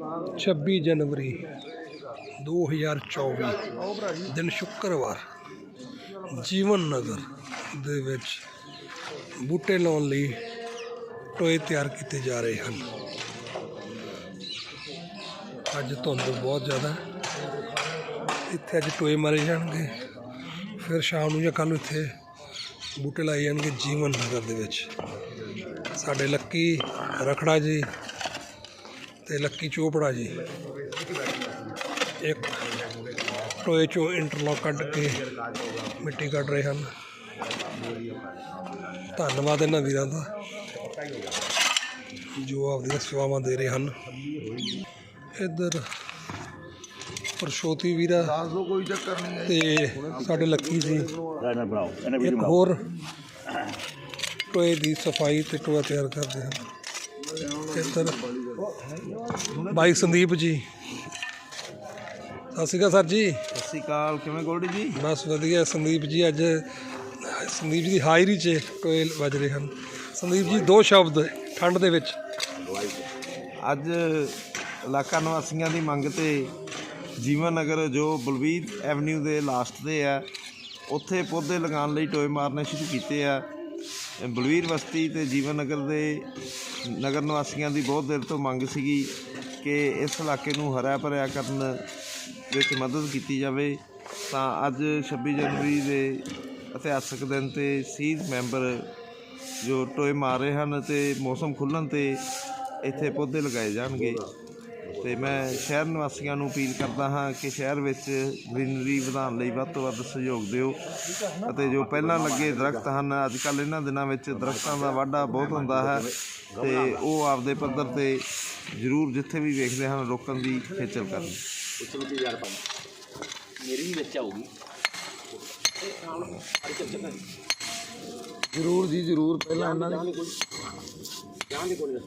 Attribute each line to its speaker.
Speaker 1: 26 ਜਨਵਰੀ 2024 ਦਿਨ ਸ਼ੁੱਕਰਵਾਰ, ਜੀਵਨ ਨਗਰ ਦੇ ਵਿੱਚ ਬੂਟੇ ਲਾਉਣ ਲਈ ਟੋਏ ਤਿਆਰ ਕੀਤੇ ਜਾ ਰਹੇ ਹਨ। ਅੱਜ ਧੁੰਦ ਬਹੁਤ ਜ਼ਿਆਦਾ। ਇੱਥੇ ਅੱਜ ਟੋਏ ਮਾਰੇ ਜਾਣਗੇ। ਫਿਰ ਸ਼ਾਮ ਨੂੰ ਜਾਂ ਕੱਲ੍ਹ ਨੂੰ ਇੱਥੇ ਬੂਟੇ ਲਾਏ ਜਾਣਗੇ ਜੀਵਨ ਨਗਰ ਦੇ ਵਿੱਚ। ਸਾਡੇ ਲੱਕੀ ਰਖੜਾ ਜੀ ਤੇ ਲੱਕੀ ਚੋਪੜਾ ਜੀ। ਇੱਕ ਟੋਏ ਚੋ ਇੰਟਰਲੌਕ ਕੱਢ ਕੇ ਮਿੱਟੀ ਕੱਢ ਰਹੇ ਹਨ। ਧੰਨਵਾਦ ਇਹਨਾਂ ਵੀਰਾਂ ਦਾ, ਜੋ ਆਪਦੀਆਂ ਸੇਵਾਵਾਂ ਦੇ ਰਹੇ ਹਨ। ਇੱਧਰ ਪਰਸ਼ੋਤੀ ਵੀਰਾ
Speaker 2: ਦੱਸ ਦੋ ਕੋਈ ਚੱਕਰ ਨਹੀਂ ਹੈ
Speaker 1: ਤੇ ਸਾਡੇ ਲੱਕੀ ਜੀ। ਇੱਕ ਹੋਰ ਟੋਏ ਦੀ ਸਫ਼ਾਈ ਤੇ ਟੋਆ ਤਿਆਰ ਕਰਦੇ ਹਨ। ਇੱਧਰ ਬਾਈ ਸੰਦੀਪ ਜੀ। ਸਤਿ ਸ਼੍ਰੀ ਅਕਾਲ ਸਰ ਜੀ।
Speaker 2: ਸਤਿ ਸ਼੍ਰੀ ਅਕਾਲ ਕਿਵੇਂ ਗੋਲਡੀ ਜੀ?
Speaker 1: ਬਸ ਵਧੀਆ ਸੰਦੀਪ ਜੀ ਅੱਜ ਸੰਦੀਪ ਜੀ ਦੀ ਹਾਜ਼ਰੀ 'ਚ ਟੋਏ ਵੱਜ ਰਹੇ ਹਨ। ਸੰਦੀਪ ਜੀ ਦੋ ਸ਼ਬਦ ਠੰਡ ਦੇ ਵਿੱਚ।
Speaker 2: ਅੱਜ ਇਲਾਕਾ ਨਿਵਾਸੀਆਂ ਦੀ ਮੰਗ ਤੇ ਜੀਵਨ ਨਗਰ ਜੋ ਬਲਵੀਰ ਐਵਨਿਊ ਦੇ ਲਾਸਟ ਤੇ ਆ ਉੱਥੇ ਪੌਦੇ ਲਗਾਉਣ ਲਈ ਟੋਏ ਮਾਰਨੇ ਸ਼ੁਰੂ ਕੀਤੇ ਆ। ਬਲਵੀਰ ਬਸਤੀ ਤੇ ਜੀਵਨ ਨਗਰ ਦੇ ਨਗਰ ਨਿਵਾਸੀਆਂ ਦੀ ਬਹੁਤ ਦੇਰ ਤੋਂ ਮੰਗ ਸੀਗੀ ਕਿ ਇਸ ਇਲਾਕੇ ਨੂੰ ਹਰਾ ਭਰਿਆ ਕਰਨ ਵਿੱਚ ਮਦਦ ਕੀਤੀ ਜਾਵੇ। ਤਾਂ ਅੱਜ 26 ਜਨਵਰੀ ਦੇ ਇਤਿਹਾਸਕ ਦਿਨ ਤੇ ਸੀਧ ਮੈਂਬਰ ਜੋ ਟੋਏ ਮਾਰ ਰਹੇ ਹਨ ਤੇ ਮੌਸਮ ਖੁੱਲਣ ਤੇ ਇੱਥੇ ਪੌਦੇ ਲਗਾਏ ਜਾਣਗੇ। ਤੇ ਮੈਂ ਸ਼ਹਿਰ ਨਿਵਾਸੀਆਂ ਨੂੰ ਅਪੀਲ ਕਰਦਾ ਹਾਂ ਕਿ ਸ਼ਹਿਰ ਵਿੱਚ ਗ੍ਰੀਨਰੀ ਵਧਾਉਣ ਲਈ ਵੱਧ ਤੋਂ ਵੱਧ ਸਹਿਯੋਗ ਦਿਓ। ਅਤੇ ਜੋ ਪਹਿਲਾਂ ਲੱਗੇ ਦਰਖਤ ਹਨ ਅੱਜ ਕੱਲ ਇਹਨਾਂ ਦਿਨਾਂ ਵਿੱਚ ਦਰਖਤਾਂ ਦਾ ਵਾਢਾ ਬਹੁਤ ਹੁੰਦਾ ਹੈ ਤੇ ਉਹ ਆਪਦੇ ਪੱਧਰ ਤੇ ਜ਼ਰੂਰ ਜਿੱਥੇ ਵੀ ਵੇਖਦੇ ਹਨ ਰੋਕਣ ਦੀ ਖੇਚਲ ਕਰਨ
Speaker 3: ਉਸ ਵਿੱਚ 1005 ਮੇਰੀ ਵੀ ਵਿੱਚ ਆਊਗੀ
Speaker 2: ਜ਼ਰੂਰ ਜੀ ਜ਼ਰੂਰ। ਪਹਿਲਾਂ ਇਹਨਾਂ
Speaker 3: ਜਾਣ ਦੇ ਕੋਲ